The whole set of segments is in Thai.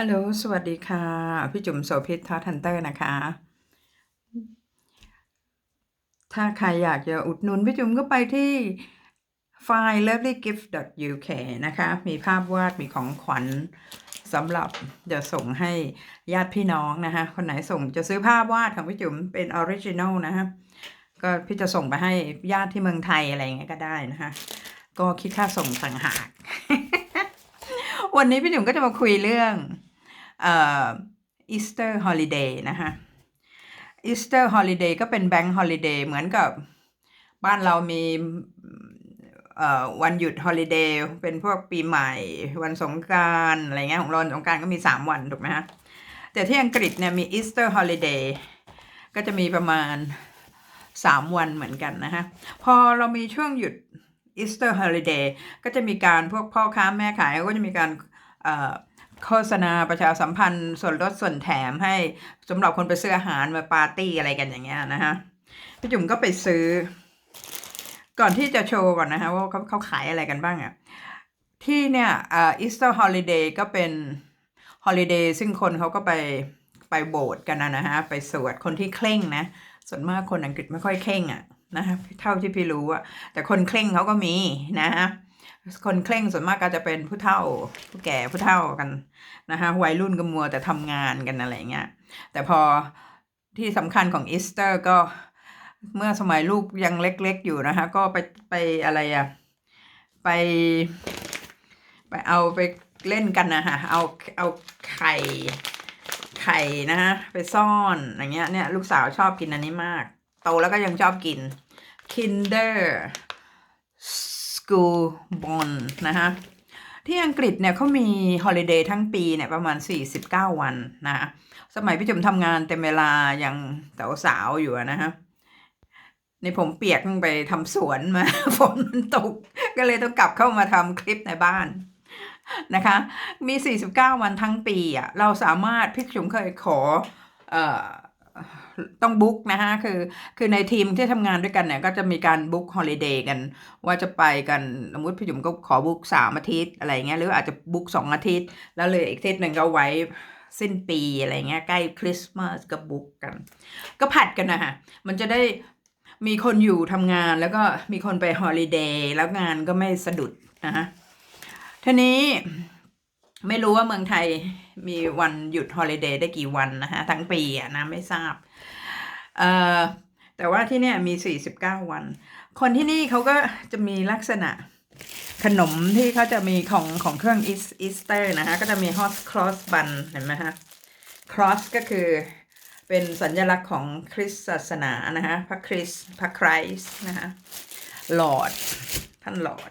ฮัลโหล สวัสดีค่ะ พี่จุ๋มโสภิตทอทันเตอร์นะคะ ถ้าใครอยากจะอุดหนุนพี่จุ๋มก็ไปที่ f i l e lovelygift.uk นะคะ มีภาพวาด มีของขวัญสำหรับจะส่งให้ญาติพี่น้องนะคะ คนไหนส่งจะซื้อภาพวาดของพี่จุ๋มเป็นออริจิน l ลนะคะก็พี่จะส่งไปให้ญาติที่เมืองไทยอะไรอย่างเงี้ยก็ได้นะคะ ก็คิดค่าส่งต่างหากวันนี้พี่จุ๋มก็จะมาคุยเรื่อง อ่อ Easter Holiday นะคะ Easter Holiday ก็เป็น Bank Holiday เหมือนกับบ้านเรามีอ่อวันหยุด Holiday เป็นพวกปีใหม่ วันสงกานต์อะไรเงี้ยของเราสงกานต์ก็มี 3 วันถูกไหมฮะแต่ที่อังกฤษเนี่ยมี Easter Holiday ก็จะมีประมาณ 3 วันเหมือนกันนะฮะพอเรามีช่วงหยุด Easter Holiday ก็จะมีการพวกพ่อค้าแม่ขายก็จะมีการอ่อ โฆษณาประชาสัมพันธ์ส่วนลดส่วนแถมให้สำหรับคนไปซื้ออาหารมาปาร์ตี้อะไรกันอย่างเงี้ยนะฮะพี่จุ๋มก็ไปซื้อ ก่อนที่จะโชว์ก่อนนะฮะว่าเขาเขาขายอะไรกันบ้างอะที่เนี่ยอ่า Easter Holiday ก็เป็นฮอลิเดย์ซึ่งคนเขาก็ไปไปโบสถ์กันนะนะฮะไปสวดคนที่เคร่งนะ ส่วนมากคนอังกฤษไม่ค่อยเคร่งอะนะฮะเท่าที่พี่รู้อะแต่คนเคร่งเขาก็มีนะฮะ คนเคร่งส่วนมากก็จะเป็นผู้เฒ่า ผู้แก่ผู้เฒ่ากันนะคะวัยรุ่นก็มัวแต่ทำงานกันอะไรเงี้ยแต่พอที่สำคัญของอีสเตอร์ก็เมื่อสมัยลูกยังเล็กๆอยู่นะคะ ก็ไปไปอะไรอะไป ไปเอาไปเล่นกันนะคะเอาเอาไข่ไข่นะฮะไปซ่อนอย่างเงี้ยเนี่ยลูกสาวชอบกินอันนี้มาก โตแล้วก็ยังชอบกิน Kinder School Bon นะคะที่อังกฤษเนี่ยเขามีฮอลิเดย์ทั้งปีเนี่ยประมาณ 49 วันนะคะสมัยพี่จุ๋มทำงานเต็มเวลาอย่างแต่สาวอยู่นะฮะในผมเปียกไปทำสวนมาฝนมันตก ก็เลยต้องกลับเข้ามาทำคลิปในบ้านนะคะ มี 49 วันทั้งปีอะเราสามารถพี่จุ๋มเคยขอเอ่อ ต้องบุ๊กนะคะคือคือในทีมที่ทำงานด้วยกันเนี่ยก็จะมีการบุ๊กฮอลิเดย์กัน ว่าจะไปกันสมมติพี่จุ๋มก็ขอบุ๊กสามอาทิตย์อะไรเงี้ยหรืออาจจะบุ๊กสองอาทิตย์ แล้วเลยอีกอาทิตย์หนึ่งก็ไว้สิ้นปีอะไรเงี้ยใกล้คริสต์มาสก็บุ๊กกัน ก็ผัดกันนะฮะมันจะได้มีคนอยู่ทำงานแล้วก็มีคนไปฮอลิเดย์แล้วงานก็ไม่สะดุดนะฮะทีนี้ไม่รู้ว่าเมืองไทย มีวันหยุดฮอลิเดย์ได้กี่วันนะฮะ ทั้งปีอะนะไม่ทราบ เอ่อ แต่ว่าที่เนี่ยมี 49 วัน คนที่นี่เขาก็จะมีลักษณะขนมที่เขาจะมีของของเครื่องอีสเตอร์นะคะก็จะมี hot cross bun เห็นไหมฮะ cross ก็คือเป็นสัญลักษณ์ของคริสต์ศาสนานะคะพระคริสต์พระไครส์นะคะหลอดท่านหลอด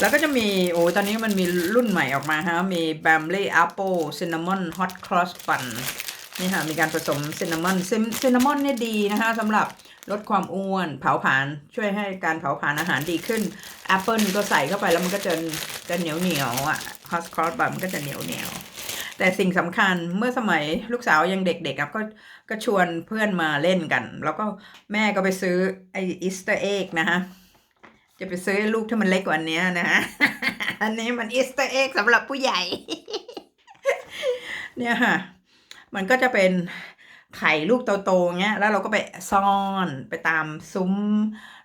แล้วก็จะมีโอ้ตอนนี้มันมีรุ่นใหม่ออกมาฮะ มี b a m l e y Apple Cinnamon Hot Cross Bun นี่ค่ะมีการผสมซินนามอนซินนามอนเนี่ยดีนะคะสำหรับลดความอ้วนเผาผลาญช่วยให้การเผาผลาญอาหารดีขึ้นแอปเปิลก็ใส่เข้าไปแล้วมันก็จะจะเหนียวเหนียวอะฮอสครอสบัมนก็จะเหนียวเหนียวแต่สิ่งสำคัญเมื่อสมัยลูกสาวยังเด็กๆอะก็ก็ชวนเพื่อนมาเล่นกัน แล้วก็แม่ก็ไปซื้อไออีสเตอร์เอ็กนะฮะ จะไปซื้อลูกที่มันเล็กกว่านี้นะฮะ อันนี้มันอีสเตอร์เอ็กสำหรับผู้ใหญ่ เนี่ยค่ะ มันก็จะเป็นไข่ลูกโตๆเงี้ย แล้วเราก็ไปซ่อนไปตามซุ้ม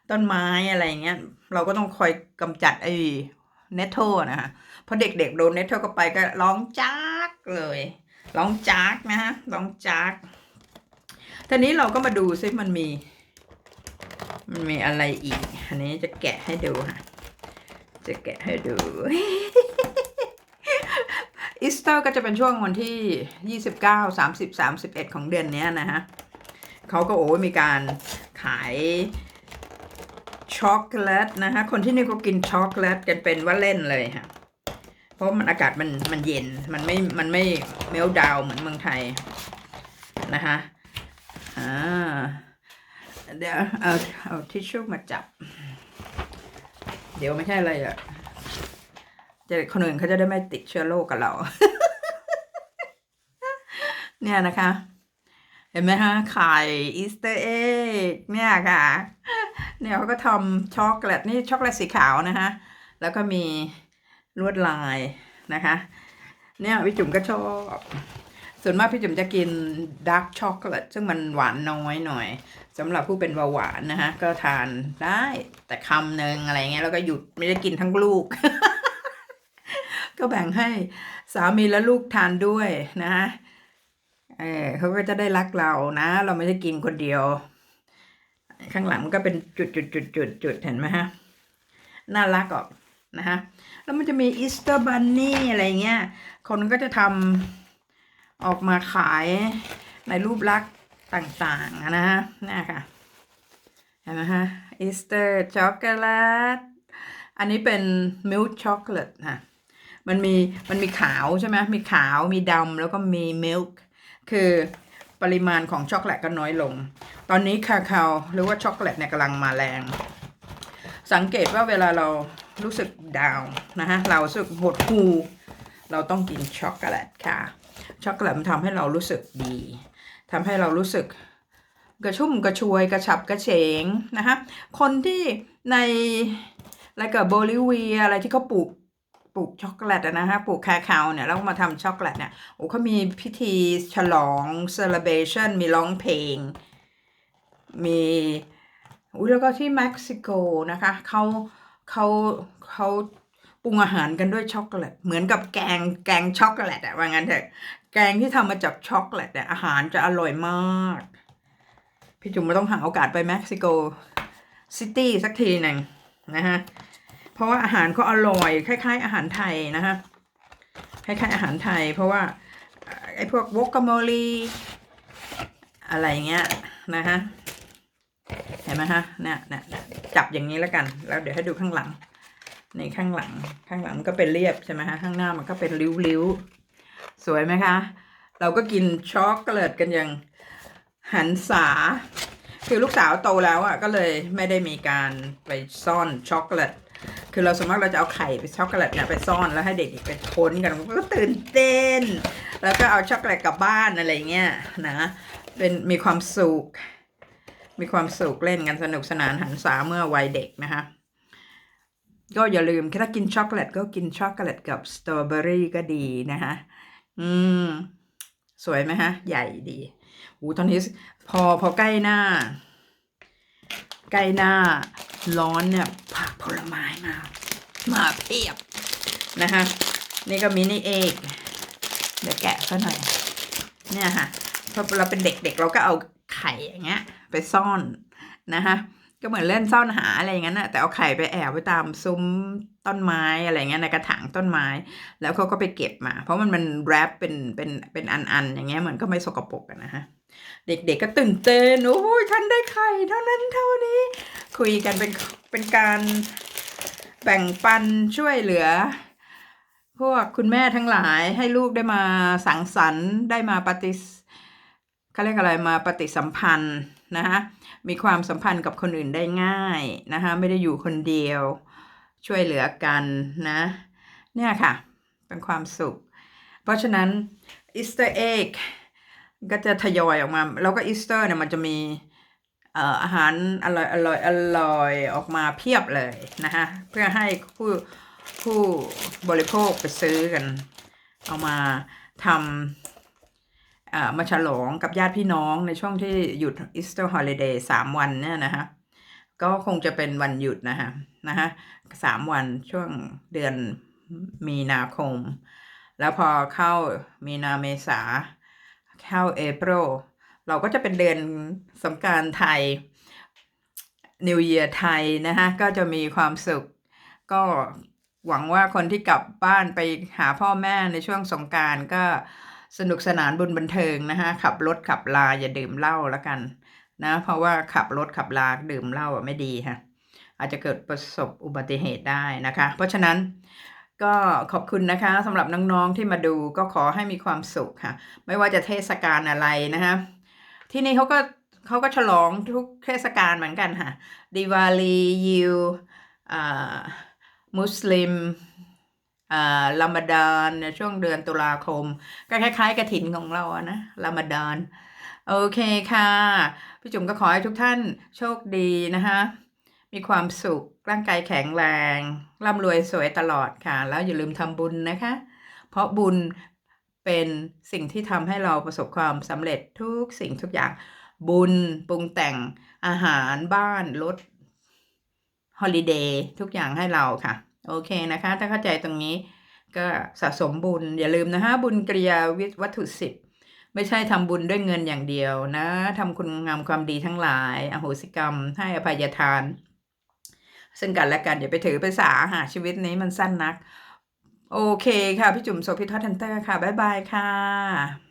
ต้นไม้อะไรเงี้ย เราก็ต้องคอยกำจัดไอ้เนทโทนะคะพอเด็กๆโดนเนทโทก็ไปก็ร้องจากเลยร้องจากนะฮะร้องจากทีนี้เราก็มาดูซิมันมี มันมีอะไรอีก อันนี้จะแกะให้ดูค่ะ จะแกะให้ดูอีสเตอร์ก็จะเป็นช่วงวันที่ 29 30 31 ของเดือนนี้นะฮะเขาก็โอ้ยมีการขายช็อกโกแลตนะฮะ คนที่นี่เขากินช็อกโกแลตกันเป็นว่าเล่นเลยค่ะ เพราะมันอากาศมันมันเย็น มันไม่ มันไม่เมลดาวเหมือนเมืองไทยนะคะ เดี๋ยวเอาเอาทิชชู่มาจับ เดี๋ยวไม่ใช่อะไรอะจะคนอื่นเขาจะได้ไม่ติดเชื้อโรคกับเรา เนี่ยนะคะ เห็นไหมฮะไข่อีสเตอร์เอ็กเนี่ยค่ะ เนี่ยเขาก็ทำช็อกโกแลตนี่ช็อกโกแลตสีขาวนะคะ แล้วก็มีลวดลายนะคะ เนี่ยพี่จุ๋มก็ชอบ ส่วนมากพี่จุ๋มจะกินดาร์กช็อกโกแลตซึ่งมันหวานน้อยหน่อยสำหรับผู้เป็นเบาหวานนะฮะ ก็ทานได้แต่คำหนึ่งอะไรเงี้ยแล้วก็หยุดไม่ได้กินทั้งลูก ก็แบ่งให้สามีและลูกทานด้วยนะฮะเออเขาก็จะได้รักเรานะ เราไม่ได้กินคนเดียว ข้างหลังมันก็เป็นจุดจุดจุดจุดจุดเห็นไหมฮะ น่ารักออกนะฮะ แล้วมันจะมีอีสเตอร์บันนี่อะไรเงี้ย คนก็จะทำ ออกมาขายในรูปลักษณ์ต่างๆนะฮะนี่ค่ะ เห็นไหมฮะอีสเตอร์ช็อกโกแลต อันนี้เป็นมิลค์ช็อกโกแลตค่ะมันมีมันมีขาวใช่ไหมมีขาวมีดำแล้วก็มีมิลค์คือปริมาณของช็อกโกแลตก็น้อยลง ตอนนี้คาคาวหรือว่าช็อกโกแลตเนี่ยกำลังมาแรง สังเกตว่าเวลาเรารู้สึกดาวนะฮะ เราสึกหดหู่ เราต้องกินช็อกโกแลตค่ะ ช็อกโกแลตมันทำให้เรารู้สึกดีทำให้เรารู้สึกกระชุ่มกระชวยกระฉับกระเฉงนะคะคนที่ในอะไรกับโบลิเวียอะไรที่เขาปลูกปลูกช็อกโกแลตนะฮะปลูกคาคาวเนี่ยแล้วมาทำช็อกโกแลตเนี่ยโอ้เขามีพิธีฉลอง celebration มีร้องเพลง มีอุ้ยแล้วก็ที่เม็กซิโกนะคะเขาเขาเขา รุงอาหารกันด้วยช็อกโกแลตเหมือนกับแกงแกงช็อกโกแลตอะว่างั้นเถอะแกงที่ทำมาจากช็อกโกแลตเนี่ยอาหารจะอร่อยมาก พี่จุ๋มไม่ต้องหาโอกาสไปเม็กซิโกซิตี้สักทีหนึ่งนะฮะเพราะว่าอาหารเขาอร่อยคล้าย ๆ อาหารไทยนะฮะคล้ายๆอาหารไทย เพราะว่าไอ้พวกวกกโมลีอะไรเงี้ยนะฮะเห็นไหมฮะเนี่ยเนี่ยจับอย่างนี้แล้วกัน แล้วเดี๋ยวให้ดูข้างหลัง ในข้างหลัง ข้างหลังมันก็เป็นเรียบใช่ไหมฮะข้างหน้ามันก็เป็นริ้วๆ สวยไหมคะ เราก็กินช็อกโกแลตกันอย่างหันษา คือลูกสาวโตแล้วอะก็เลยไม่ได้มีการไปซ่อนช็อกโกแลตคือเราสมมติเราจะเอาไข่ไปช็อกโกแลตเนี่ยไปซ่อนแล้วให้เด็กไปค้นกันมันก็ตื่นเต้น แล้วก็เอาช็อกโกแลตกลับบ้านอะไรเงี้ยนะเป็นมีความสุข มีความสุขเล่นกันสนุกสนานหันษาเมื่อวัยเด็กนะคะ ก็อย่าลืมถ้ากินช็อกโกแลตก็กินช็อกโกแลตกับสตรอเบอรี่ก็ดีนะคะอืม สวยไหมฮะ ใหญ่ดีอ้ตอนนี้พอพอใกล้หน้า ใกล้หน้าร้อนเนี่ยผักผลไม้มา มาเพียบนะคะนี่ก็มินิเอกเดี๋ยวแกะซะหน่อย เนี่ยค่ะพอเราเป็นเด็กๆเราก็เอาไข่อย่างเงี้ย ไปซ่อนนะคะ ก็เหมือนเล่นซ่อนหาอะไรอย่างนั้นนะแต่เอาไข่ไปแอบไว้ตามซุ้มต้นไม้อะไรเงี้ยในกระถางต้นไม้ แล้วเขาก็ไปเก็บมา เพราะมันมันแรปเป็นเป็นเป็นอันๆอย่างเงี้ยเหมันก็ไม่สกปรกนะฮะเด็กๆก็ตื่นเต้นโอ้ยฉันได้ไข่เท่านั้นเท่านี้ คุยกันเป็นเป็นการแบ่งปันช่วยเหลือ พวกคุณแม่ทั้งหลายให้ลูกได้มาสังสรรค์ได้มาปฏิส เขาเรียกอะไรมาปฏิสัมพันธ์นะคะมีความสัมพันธ์กับคนอื่นได้ง่ายนะคะไม่ได้อยู่คนเดียวช่วยเหลือกันนะเนี่ยค่ะ เป็นความสุข เพราะฉะนั้นอีสเตอร์เอ็กก็จะทยอยออกมา แล้วก็อีสเตอร์เนี่ยมันจะมีอาหารอร่อยอร่อยอร่อยออกมาเพียบเลยนะคะเพื่อให้ผู้ผู้บริโภคไปซื้อกัน เอามาทำ มาฉลองกับญาติพี่น้องในช่วงที่หยุดอีสเตอร์ฮอลิเดย์สามวันเนี่ยนะคะก็คงจะเป็นวันหยุดนะคะนะคะสามวันช่วงเดือนมีนาคม แล้วพอเข้ามีนาเมษาเข้าเอพ i l เราก็จะเป็นเดือนสงการไทย New Year ไทยนะคะก็จะมีความสุข ก็หวังว่าคนที่กลับบ้านไปหาพ่อแม่ในช่วงสงการก็ สนุกสนานบุญบันเทิงนะคะขับรถขับลาอย่าดื่มเหล้าแล้วกันนะเพราะว่าขับรถขับลาดื่มเหล้าไม่ดีค่ะอาจจะเกิดประสบอุบัติเหตุได้นะคะ เพราะฉะนั้นก็ขอบคุณนะคะสำหรับน้องๆที่มาดูก็ขอให้มีความสุขค่ะ ไม่ว่าจะเทศกาลอะไรนะคะที่นี่เขาก็เขาก็ฉลองทุกเทศกาลเหมือนกันค่ะดิวาลียิวอ่ามุสลิม ลามาดานในช่วงเดือนตุลาคม ก็คล้าย ๆกระถินของเราอะนะลามาดานโอเคค่ะ พี่จุ๋มก็ขอให้ทุกท่านโชคดีนะคะ มีความสุขร่างกายแข็งแรงร่ำรวยสวยตลอดค่ะ แล้วอย่าลืมทำบุญนะคะ เพราะบุญเป็นสิ่งที่ทำให้เราประสบความสำเร็จทุกสิ่งทุกอย่าง บุญปรุงแต่งอาหารบ้านรถฮอลิเดย์ทุกอย่างให้เราค่ะ โอเคนะคะ ถ้าเข้าใจตรงนี้ก็สะสมบุญ อย่าลืมนะฮะบุญกริยาวิวัตถุสิบไม่ใช่ทำบุญด้วยเงินอย่างเดียวนะทำคุณงามความดีทั้งหลาย อโหสิกรรม ให้อภัยทาน ซึ่งกันและกันอย่าไปถือไปสาหาชีวิตนี้มันสั้นนัก โอเคค่ะ พี่จุ๋มโซพิทัศน์ทันเตอร์ค่ะ บ๊ายบายค่ะ